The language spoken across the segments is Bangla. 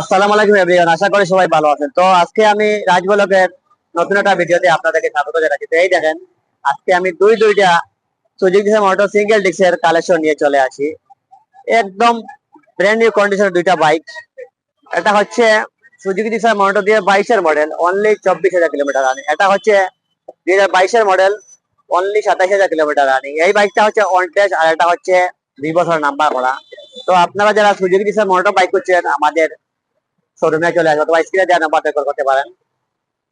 আসসালামু আলাইকুম এভরিওয়ান আশা করি সবাই ভালো আছেন। তো আজকে আমি রাজবলকের নতুন একটা ভিডিওতে আপনাদেরকে স্বাগত জানাচ্ছি। তো এই দেখেন, আজকে আমি দুই দুইটা সুজুকি ডিসের মোটর সিঙ্গেল ডিস্কের কালেকশন নিয়ে চলে আসি। একদম ব্র্যান্ড নিউ কন্ডিশনের দুইটা বাইক এটা হচ্ছে সুজুকি ডিসের মোটর দিয়ে বাইশের মডেল অনলি চব্বিশ হাজার কিলোমিটার রানিং এটা হচ্ছে দুই হাজার বাইশের মডেল অনলি সাতাশ হাজার কিলোমিটার রানিং এই বাইকটা হচ্ছে অন আর এটা হচ্ছে দুই বছর নাম্বার করা। তো আপনারা যারা সুজুকি ডিসের মোটর বাইক করছেন, আমাদের শোরুমে চলে আসবে অথবা স্ক্রিনে দেওয়া করতে পারেন।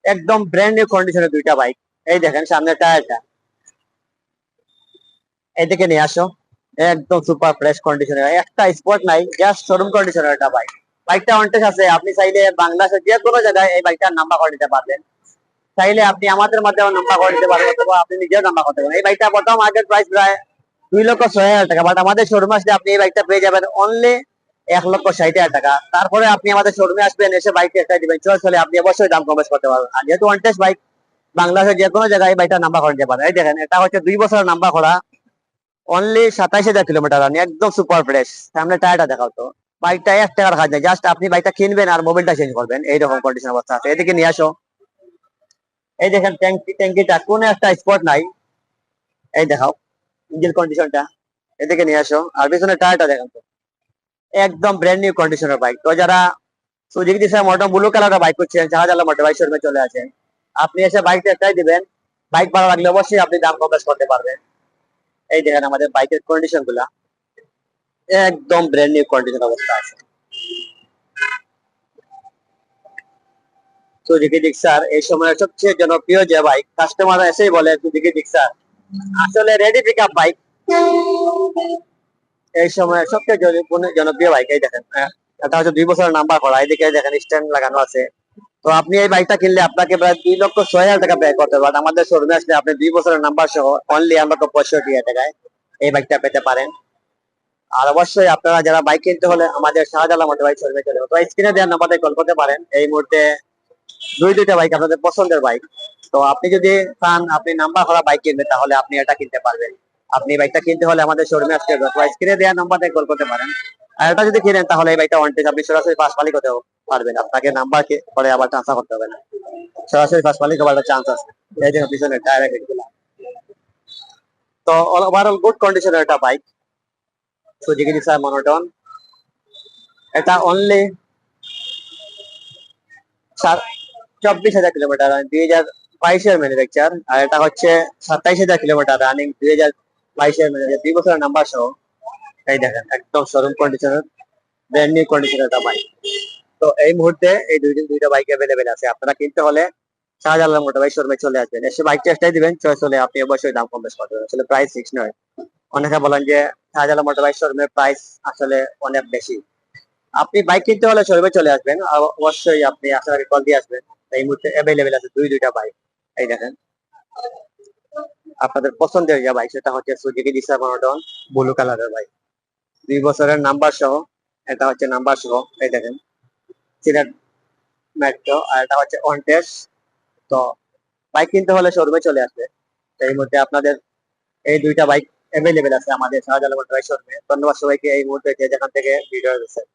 একদম ব্র্যান্ড নিউ দুইটা বাইক এই দেখেন সামনের টায়ারটা এদিকে নিয়ে আসো। একদম সুপার ফ্রেশ কন্ডিশনের একটা স্পট নাই জাস্ট শোরুম কন্ডিশনের একটা বাইক বাইকটা অনটেস আছে, আপনি চাইলে বাংলাদেশের যে কোনো জায়গায় এই বাইকটার নাম্বার করে নিতে পারবেন। চাইলে আপনি আমাদের মাধ্যমে নাম্বার করে নিতে পারবেন, অথবা আপনি নিজেও নাম্বার করতে পারেন এই বাইকটা প্রথম আগের প্রাইস প্রায় দুই লক্ষ ছয় হাজার টাকা বাট আমাদের শোরুম আসলে আপনি এই বাইকটা পেয়ে যাবেন অনলি এক লক্ষ ষাট হাজার টাকা। তারপরে আপনি আমাদের শোরুমে আসবেন, এসে বাইক একটা দিবেন। চয়েস হলে আপনি অবশ্যই দাম কমেস করতে পারবেন। আর যেহেতু ওয়ান টেস্ট বাইক বাংলাদেশের যে কোনো জায়গায় বাইকটা নাম্বার করে নিতে এই দেখেন, এটা হচ্ছে দুই বছরের নাম্বার করা অনলি সাতাইশ হাজার কিলোমিটার রানি একদম সুপার ফ্রেশ সামনে টায়ারটা দেখাও তো। বাইকটা এক টাকার কাজ নেই জাস্ট আপনি বাইকটা কিনবেন আর মোবাইলটা চেঞ্জ করবেন। এইরকম কন্ডিশন অবস্থা আছে। এদিকে নিয়ে আসো। এই দেখেন ট্যাঙ্কি ট্যাঙ্কিটা কোনো একটা স্পট নাই। এই দেখাও ইঞ্জিন কন্ডিশনটা এদিকে নিয়ে আসো। আর পিছনে টায়ারটা দেখেন তো। একদম ব্র্যান্ড নিউ কন্ডিশনের বাইক তো যারা সুজুকি দিশা মোটর ব্লু কালারের বাইক করছেন জাহাজালা মোটর বাইক শোরুমে চলে আসেন, আপনি এসে বাইকটা একটাই দিবেন। বাইক ভালো লাগলে অবশ্যই আপনি দাম কম করতে পারবেন। এই দেখেন আমাদের বাইকের কন্ডিশনগুলা। একদম ব্র্যান্ড নিউ কন্ডিশন অবস্থা আছে। সুজুকি ডিক্সার এই সময়ের সবচেয়ে জনপ্রিয় যে বাইক কাস্টমার এসেই বলে সুজুকি ডিক্সার আসলে রেডি পিক আপ বাইক এই সময় সবচেয়ে জনপ্রিয় বাইক এই দেখেন হ্যাঁ, এটা হচ্ছে দুই বছরের নাম্বার করা। এদিকে দেখেন স্ট্যান্ড লাগানো আছে। তো আপনি এই বাইকটা কিনলে আপনাকে প্রায় দুই লক্ষ ছয় হাজার টাকা ব্যয় করতে পারেন আমাদের শোরুমে আসলে আপনি দুই বছরের নাম্বার সহ অনলি এক লক্ষ পঁয়ষট্টি হাজার টাকায় এই বাইকটা পেতে পারেন। আর অবশ্যই আপনারা যারা বাইক কিনতে হলে আমাদের শাহজালাল মোটর বাইক শোরুমে চলে। তো স্ক্রিনে দেওয়ার নাম্বারে কল করতে পারেন। এই মুহূর্তে দুই দুইটা বাইক আপনাদের পছন্দের বাইক তো আপনি যদি চান আপনি নাম্বার করা বাইক কিনবেন তাহলে আপনি এটা কিনতে পারবেন। আপনি বাইকটা কিনতে হলে আমাদের শোরুমে আসতে হবে। তো স্ক্রিনে দেওয়ার নাম্বারে কল করতে পারেন। আর এটা যদি কিনেন, তাহলে এই বাইকটা ওয়ান আপনি সরাসরি পাঁচ মালিক হতেও পারবেন। আপনাকে নাম্বার করে আবার ট্রান্সফার করতে হবে না। সরাসরি ফার্স্ট মালিক হওয়ার চান্স আছে। এই জন্য পিছনে টায়ারগুলা তো ওভারঅল গুড কন্ডিশনের একটা বাইক সুজুকি ডিসার মনোটন এটা অনলি চব্বিশ হাজার কিলোমিটার দুই হাজার বাইশের ম্যানুফ্যাকচার আর এটা হচ্ছে সাতাইশ হাজার কিলোমিটার রানিং দুই হাজার বাইশের ম্যানুফ্যাকচার দুই বছরের নাম্বার সহ, এই দেখেন, একদম শোরুম কন্ডিশনের ব্র্যান্ড নিউ কন্ডিশনের একটা বাইক তো এই মুহূর্তে এই দুই দুইটা বাইক অ্যাভেলেবেল আছে। আপনারা কিনতে হলে শাহজালাল মোটর বাইক শোরুমে চলে আসবেন। এসে বাইক টেস্টাই দিবেন চয়েস হলে আপনি অবশ্যই দাম কম বেশ করবেন আসলে প্রাইস ফিক্স নয়। অনেকে বলেন যে শাহজালাল মোটর বাইক শোরুমের প্রাইস আসলে অনেক বেশি। আপনি বাইক কিনতে হলে শোরুমে চলে আসবেন। অবশ্যই আপনি আসার আগে কল দিয়ে আসবেন। এই মুহূর্তে অ্যাভেলেবেল আছে দুই দুইটা বাইক এই দেখেন। আপনাদের পছন্দের যে বাইক সেটা হচ্ছে সুজুকি ডিসার মনোটন ব্লু কালারের বাইক দুই বছরের নাম্বার সহ, এটা হচ্ছে নাম্বার সহ, এই দেখেন। সিলেট মেট্রো আর এটা হচ্ছে অনটেস তো বাইক কিনতে হলে শোরুমে চলে আসবে। এই মুহূর্তে আপনাদের এই দুইটা বাইক অ্যাভেলেবেল আছে আমাদের শাহজালাল বাইক শোরুমে ধন্যবাদ সবাইকে এই মুহূর্তে যে যেখান থেকে ভিডিও দেখছেন।